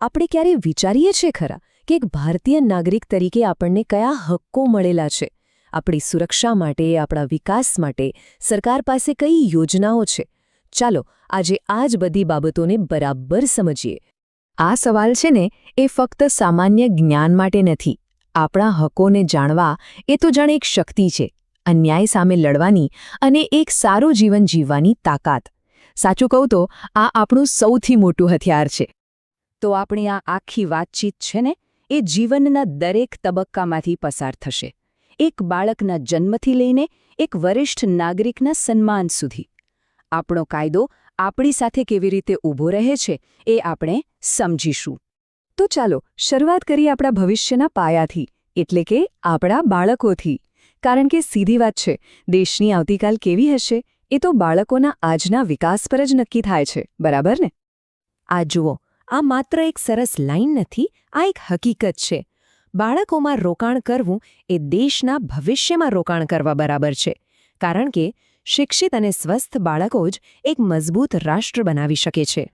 આપણે ક્યારે વિચારીએ છીએ ખરા કે એક ભારતીય નાગરિક તરીકે આપણને કયા હક્કો મળેલા છે? આપણી સુરક્ષા માટે, આપણા વિકાસ માટે સરકાર પાસે કઈ યોજનાઓ છે? ચાલો, આજે આ જ બધી બાબતોને બરાબર સમજીએ. આ સવાલ છે ને, એ ફક્ત સામાન્ય જ્ઞાન માટે નથી. આપણા હકોને જાણવા એ તો જાણે એક શક્તિ છે, અન્યાય સામે લડવાની અને એક સારું જીવન જીવવાની તાકાત. સાચું કહું તો, આ આપણું સૌથી મોટું હથિયાર છે. તો આપણી આ આખી વાતચીત છે ને, એ જીવનના દરેક તબક્કામાંથી પસાર થશે. એક બાળકના જન્મથી લઈને એક વરિષ્ઠ નાગરિકના સન્માન સુધી. આપણો કાયદો આપણી સાથે કેવી રીતે ઊભો રહે છે, એ આપણે સમજીશું. તો ચાલો, શરૂઆત કરીએ આપણા ભવિષ્યના પાયાથી, એટલે કે આપણા બાળકોથી. કારણ કે સીધી વાત છે, દેશની આવતીકાલ કેવી હશે, એ તો બાળકોના આજના વિકાસ પર જ નક્કી થાય છે, બરાબર ને? આ જુઓ આ માત્ર એક સરસ લાઈન નથી, આ એક હકીકત છે. બાળકોમાં રોકાણ કરવું એ દેશના ભવિષ્યમાં રોકાણ કરવા બરાબર છે. કારણ કે શિક્ષિત અને સ્વસ્થ બાળકો જ એક મજબૂત રાષ્ટ્ર બનાવી શકે છે.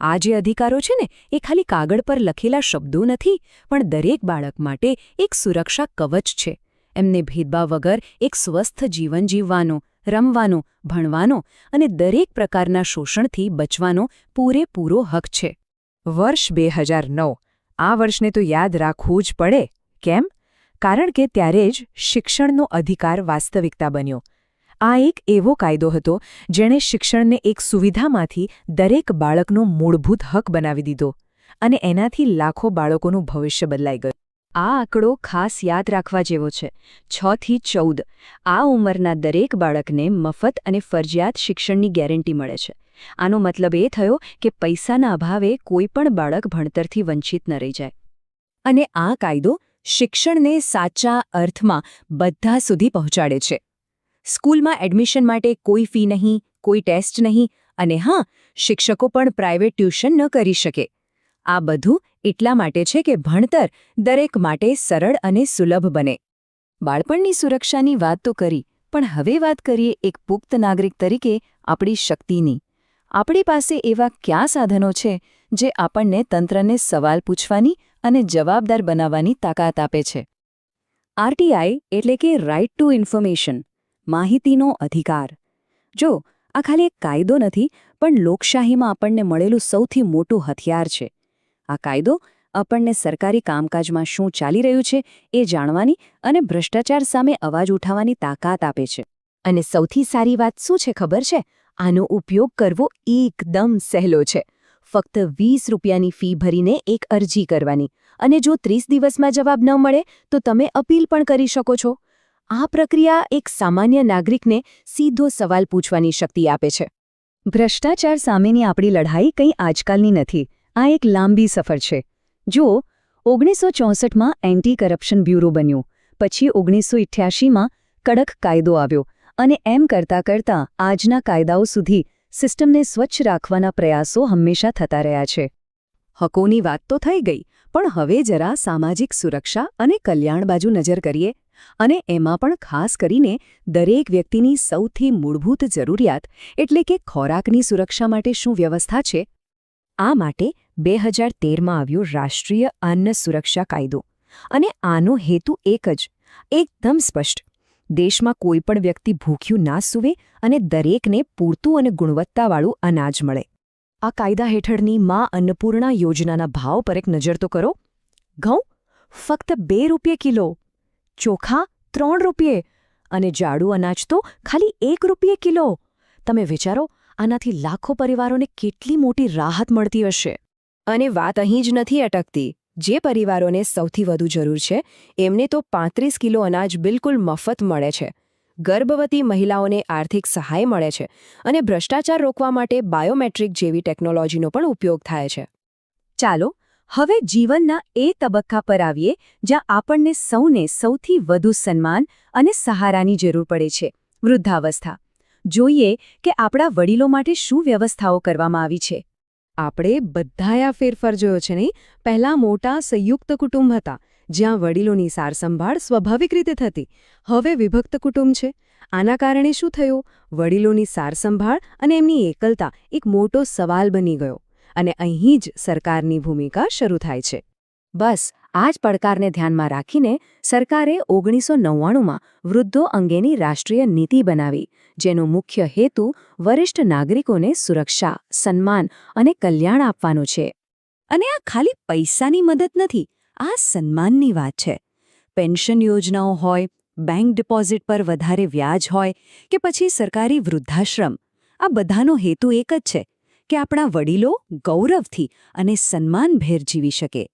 આ જે અધિકારો છે ને, એ ખાલી કાગળ પર લખેલા શબ્દો નથી, પણ દરેક બાળક માટે એક સુરક્ષા કવચ છે. એમને ભેદભાવ વગર એક સ્વસ્થ જીવન જીવવાનો, રમવાનો, ભણવાનો અને દરેક પ્રકારના શોષણથી બચવાનો પૂરેપૂરો હક છે. વર્ષ બે હજાર નવ. આ વર્ષને તો યાદ રાખવું જ પડે. કેમ? કારણ કે ત્યારે જ શિક્ષણનો અધિકાર વાસ્તવિકતા બન્યો. આ એક એવો કાયદો હતો જેણે શિક્ષણને એક સુવિધામાંથી દરેક બાળકનો મૂળભૂત હક બનાવી દીધો અને એનાથી લાખો બાળકોનું ભવિષ્ય બદલાઈ ગયું. આ આંકડો ખાસ યાદ રાખવા જેવો છે. છ થી ચૌદ. આ ઉંમરના દરેક બાળકને મફત અને ફરજિયાત શિક્ષણની ગેરંટી મળે છે. આનો મતલબ એ થયો કે પૈસાના અભાવે કોઈ પણ બાળક ભણતરથી વંચિત ન રહી જાય. અને આ કાયદો શિક્ષણને સાચા અર્થમાં બધા સુધી પહોંચાડે છે. સ્કૂલમાં એડમિશન માટે કોઈ ફી નહીં, કોઈ ટેસ્ટ નહીં અને હા, શિક્ષકો પણ પ્રાઇવેટ ટ્યુશન ન કરી શકે. આ બધું એટલા માટે છે કે ભણતર દરેક માટે સરળ અને સુલભ બને. બાળપણની સુરક્ષાની વાત તો કરી, પણ હવે વાત કરીએ એક પુખ્ત નાગરિક તરીકે આપણી શક્તિની. આપણી પાસે એવા ક્યાં સાધનો છે જે આપણને તંત્રને સવાલ પૂછવાની અને જવાબદાર બનાવવાની તાકાત આપે છે? આરટીઆઈ એટલે કે રાઇટ ટુ ઇન્ફોર્મેશન માહિતીનો અધિકાર. જો, આ ખાલી એક કાયદો નથી, પણ લોકશાહીમાં આપણને મળેલું સૌથી મોટું હથિયાર છે. આ કાયદો આપણને સરકારી કામકાજમાં શું ચાલી રહ્યું છે એ જાણવાની અને ભ્રષ્ટાચાર સામે અવાજ ઉઠાવવાની તાકાત આપે છે. અને સૌથી સારી વાત શું છે ખબર છે? આનો ઉપયોગ કરવો એકદમ સહેલો છે. ફક્ત વીસ રૂપિયાની ફી ભરીને એક અરજી કરવાની. અને જો ત્રીસ દિવસમાં જવાબ ન મળે, તો તમે અપીલ પણ કરી શકો છો. આ પ્રક્રિયા એક સામાન્ય નાગરિકને સીધો સવાલ પૂછવાની શક્તિ આપે છે. ભ્રષ્ટાચાર સામેની આપણી લડાઈ કંઈ આજકાલની નથી. આ એક લાંબી સફર છે. જુઓ, ઓગણીસો ચોસઠમાં એન્ટી કરપ્શન બ્યુરો બન્યું. પછી ઓગણીસો ઇઠ્યાસીમાં કડક કાયદો આવ્યો. અને એમ કરતાં કરતાં આજના કાયદાઓ સુધી સિસ્ટમને સ્વચ્છ રાખવાના પ્રયાસો હંમેશા થતા રહ્યા છે. હકોની વાત તો થઈ ગઈ, પણ હવે જરા સામાજિક સુરક્ષા અને કલ્યાણ બાજુ નજર કરીએ અને એમાં પણ ખાસ કરીને દરેક વ્યક્તિની સૌથી મૂળભૂત જરૂરિયાત એટલે કે ખોરાકની સુરક્ષા માટે શું વ્યવસ્થા છે? આ માટે બે હજાર તેરમાં આવ્યો રાષ્ટ્રીય અન્ન સુરક્ષા કાયદો. અને આનો હેતુ એક જ, એકદમ સ્પષ્ટ. દેશમાં કોઈપણ વ્યક્તિ ભૂખ્યું ના સૂવે અને દરેકને પૂરતું અને ગુણવત્તાવાળું અનાજ મળે. આ કાયદા હેઠળની મા અન્નપૂર્ણા યોજનાના ભાવ પર એક નજર તો કરો. ઘઉં ફક્ત બે રૂપિયે કિલો, ચોખા ત્રણ રૂપિયે અને જાડું અનાજ તો ખાલી એક રૂપિયે કિલો. તમે વિચારો, આનાથી લાખો પરિવારોને કેટલી મોટી રાહત મળતી હશે. અને વાત અહીં જ નથી અટકતી. જે પરિવારોને સૌથી વધુ જરૂર છે, એમને તો પાંત્રીસ કિલો અનાજ બિલકુલ મફત મળે છે. ગર્ભવતી મહિલાઓને આર્થિક સહાય મળે છે અને ભ્રષ્ટાચાર રોકવા માટે બાયોમેટ્રિક જેવી ટેકનોલોજીનો પણ ઉપયોગ થાય છે. ચાલો, હવે જીવનના એ તબક્કા પર આવીએ જ્યાં આપણને સૌને સૌથી વધુ સન્માન અને સહારાની જરૂર પડે છે. વૃદ્ધાવસ્થા. જોઈએ કે આપણા વડીલો માટે શું વ્યવસ્થાઓ કરવામાં આવી છે. આપણે બધાએ આ ફેરફાર જોયો છે નહીં? પહેલાં મોટા સંયુક્ત કુટુંબ હતા, જ્યાં વડીલોની સારસંભાળ સ્વાભાવિક રીતે થતી. હવે વિભક્ત કુટુંબ છે. આના કારણે શું થયું? વડીલોની સારસંભાળ અને એમની એકલતા એક મોટો સવાલ બની ગયો અને અહીં જ સરકારની ભૂમિકા શરૂ થાય છે. બસ આ જ પડકારને ધ્યાનમાં રાખીને સરકારે ઓગણીસો નવ્વાણુંમાં વૃદ્ધો અંગેની રાષ્ટ્રીય નીતિ બનાવી, જેનો મુખ્ય હેતુ વરિષ્ઠ નાગરિકોને સુરક્ષા, સન્માન અને કલ્યાણ આપવાનો છે. અને આ ખાલી પૈસાની મદદ નથી, આ સન્માનની વાત છે. પેન્શન યોજનાઓ હોય, બેંક ડિપોઝિટ પર વધારે વ્યાજ હોય કે પછી સરકારી વૃદ્ધાશ્રમ, આ બધાનો હેતુ એક જ છે, કે આપણા વડીલો ગૌરવથી અને સન્માનભેર જીવી શકે.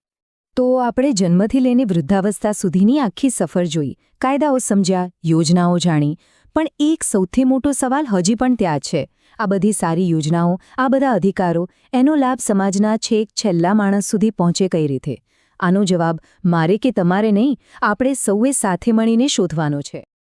તો આપણે જન્મથી લઈને વૃદ્ધાવસ્થા સુધીની આખી સફર જોઈ, કાયદાઓ સમજ્યા, યોજનાઓ જાણી. પણ એક સૌથી મોટો સવાલ હજી પણ ત્યાં છે. આ બધી સારી યોજનાઓ, આ બધા અધિકારો, એનો લાભ સમાજના છેક છેલ્લા માણસ સુધી પહોંચે કઈ રીતે? આનો જવાબ, મારે કે તમારે નહીં, આપણે સૌએ સાથે મળીને શોધવાનો છે.